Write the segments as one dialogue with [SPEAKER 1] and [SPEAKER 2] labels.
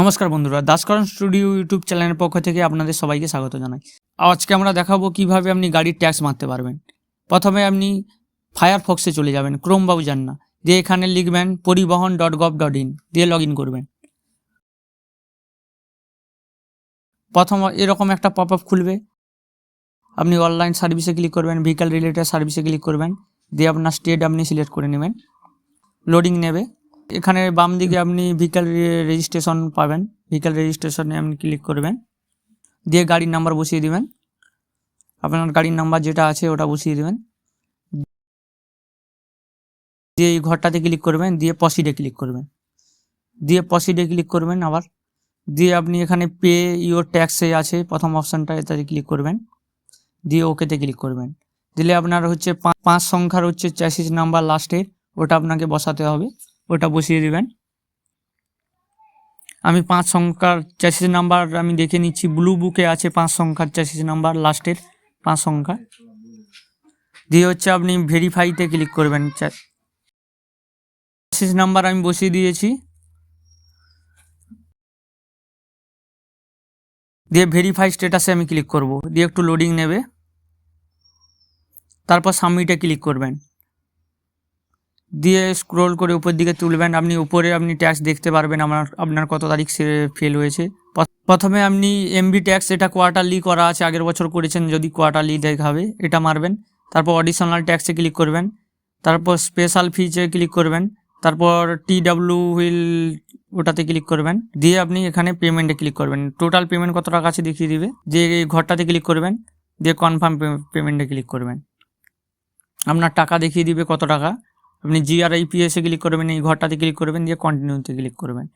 [SPEAKER 1] নমস্কার বন্ধুরা, দাসকরণ studio YouTube চ্যানেলের পক্ষ থেকে আপনাদের সবাইকে স্বাগত জানাই। আজকে আমরা দেখাবো কীভাবে আপনি গাড়ির ট্যাক্স মারতে পারবেন। প্রথমে আপনি ফায়ারফক্সে চলে যাবেন, ক্রোম ব্রাউজার না দিয়ে এখানে লিখবেন Parivahan dot gov dot in দিয়ে লগ ইন করবেন। প্রথম এরকম একটা পপ আপ খুলবে। আপনি অনলাইন সার্ভিসে ক্লিক করবেন ভেহিক্যাল রিলেটেড সার্ভিসে ক্লিক করবেন, দিয়ে আপনার স্টেট আপনি সিলেক্ট করে নেবেন। লোডিং নেবে। এখানে বাম দিকে আপনি ভেহিক্যাল রেজিস্ট্রেশন পাবেন। ভেহিক্যাল রেজিস্ট্রেশনে আপনি ক্লিক করবেন। দিয়ে গাড়ির নাম্বার বসিয়ে দিবেন। আপনার গাড়ির নাম্বার যেটা আছে ওটা বসিয়ে দিবেন। দিয়ে এই ঘরটাতে ক্লিক করবেন। দিয়ে পসিডে ক্লিক করবেন। দিয়ে পসিডে ক্লিক করবেন আবার। দিয়ে আপনি এখানে পে ইওর ট্যাক্সে আছে, প্রথম অপশানটা এটাতে ক্লিক করবেন। দিয়ে ওকেতে ক্লিক করবেন। দিলে আপনার হচ্ছে পাঁচ সংখ্যার হচ্ছে চ্যাসিস নাম্বার লাস্টের ওটা আপনাকে বসাতে হবে। ওটা বসিয়ে দেবেন। আমি পাঁচ সংখ্যার চ্যাসিস নাম্বার আমি দেখে নিচ্ছি। ব্লু বুকে আছে পাঁচ সংখ্যার চ্যাসিস নাম্বার লাস্টের পাঁচ সংখ্যা। দিয়ে হচ্ছে আপনি ভেরিফাইতে ক্লিক করবেন। চ্যাসিস নাম্বার আমি বসিয়ে দিয়েছি। দিয়ে ভেরিফাই স্ট্যাটাসে আমি ক্লিক করব। দিয়ে একটু লোডিং নেবে। তারপর সাবমিটে ক্লিক করবেন। দিয়ে স্ক্রোল করে উপর দিকে তুলবেন। আপনি উপরে আপনি ট্যাক্স দেখতে পারবেন আমার, আপনার কত তারিখ সে ফেল হয়েছে। প্রথমে আপনি এমবি ট্যাক্স এটা কোয়ার্টারলি করা আছে, আগের বছর করেছেন, যদি কোয়ার্টারলি দেখাবে, এটা মারবেন। তারপর অডিশনাল ট্যাক্সে ক্লিক করবেন। তারপর স্পেশাল ফিজে ক্লিক করবেন। তারপর টি ডাব্লিউ হুইল ওটাতে ক্লিক করবেন। দিয়ে আপনি এখানে পেমেন্টে ক্লিক করবেন। টোটাল পেমেন্ট কত টাকা আছে দেখিয়ে দিবে? দিয়ে এই ঘরটাতে ক্লিক করবেন, দিয়ে কনফার্ম পেমেন্টে ক্লিক করবেন। আপনার টাকা দেখিয়ে দিবে কত টাকা? আপনি জিআরআইপিএসে ক্লিক করবেন, এই ঘরটাতে ক্লিক করবেন, দিয়ে কন্টিনিউতে ক্লিক করবেন।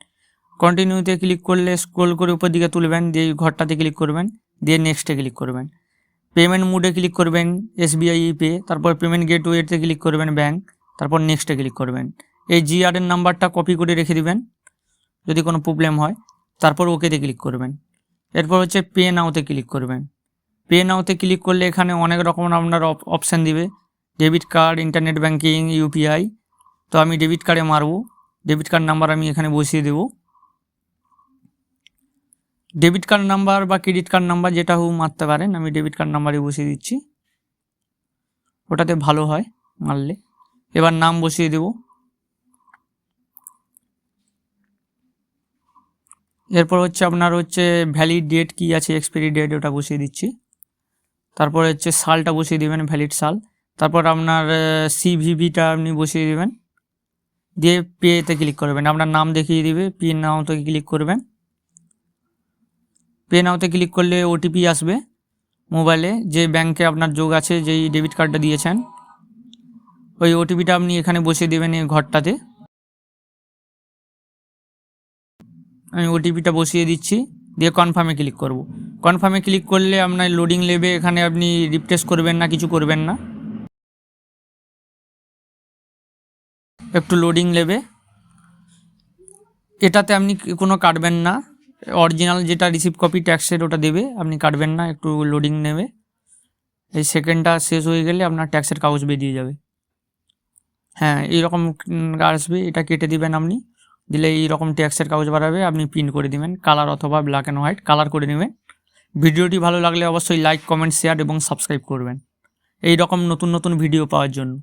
[SPEAKER 1] কন্টিনিউতে ক্লিক করলে স্ক্রোল করে উপর দিকে তুলবেন, দিয়ে এই ঘরটাতে ক্লিক করবেন, দিয়ে নেক্সটে ক্লিক করবেন। পেমেন্ট মুডে ক্লিক করবেন এসবিআই পে তারপর পেমেন্ট গেটওয়েতে ক্লিক করবেন ব্যাঙ্ক তারপর নেক্সটে ক্লিক করবেন। এই জিআর এর নাম্বারটা কপি করে রেখে দিবেন, যদি কোনো প্রবলেম হয়, তারপর ওকেতে ক্লিক করবেন। এরপর হচ্ছে পে নাওতে ক্লিক করবেন। পে নাওতে ক্লিক করলে এখানে অনেক রকম আপনার অপশান দিবে। Debit card internet banking UPI তো আমি ডেবিট কার্ডে মারবো। ডেবিট কার্ড নাম্বার আমি এখানে বসিয়ে দেব। ডেবিট কার্ড নাম্বার বা ক্রেডিট কার্ড নাম্বার যেটা হোক মারতে পারেন। আমি ডেবিট কার্ড নাম্বারে বসিয়ে দিচ্ছি। ওটাতে ভালো হয় মারলে। এবার নাম বসিয়ে দেব। এরপর হচ্ছে আপনার হচ্ছে ভ্যালিড ডেট কি আছে এক্সপায়ারি ডেট ওটা বসিয়ে দিচ্ছি। তারপর হচ্ছে সালটা বসিয়ে দিবেন ভ্যালিড সাল। তারপর আপনার সিভিভিটা আপনি বসিয়ে দেবেন। দিয়ে পেতে ক্লিক করবেন। আপনার নাম দেখিয়ে দিবে। পে নাওতে ক্লিক করবেন। পে নাওতে ক্লিক করলে ওটিপি আসবে মোবাইলে যে ব্যাংকে আপনার যোগ আছে, যেই ডেবিট কার্ডটা দিয়েছেন, ওই ওটিপিটা আপনি এখানে বসিয়ে দেবেন এই ঘরটাতে। আমি ওটিপিটা বসিয়ে দিচ্ছি। দিয়ে কনফার্মে ক্লিক করব। কনফার্মে ক্লিক করলে আপনার লোডিং নেবে এখানে আপনি রিফ্রেশ করবেন না, কিছু করবেন না। একটু লোডিং নেবে। এটাতে আপনি কোনো কাটবেন না। অরিজিনাল যেটা রিসিভ কপি ট্যাক্সের ওটা দেবে, আপনি কাটবেন না, একটু লোডিং নেবে। এই সেকেন্ডটা শেষ হয়ে গেলে আপনার ট্যাক্সের কাগজ বেরিয়ে যাবে। হ্যাঁ এইরকম আসবে, এটা কেটে দিবেন আপনি। দিলে এইরকম ট্যাক্সের কাগজ বাড়াবে, আপনি প্রিন্ট করে দিবেন কালার অথবা ব্ল্যাক অ্যান্ড হোয়াইট কালার করে নেবেন। ভিডিওটি ভালো লাগলে অবশ্যই লাইক কমেন্ট শেয়ার এবং সাবস্ক্রাইব করবেন। এই রকম নতুন নতুন ভিডিও পাওয়ার জন্য।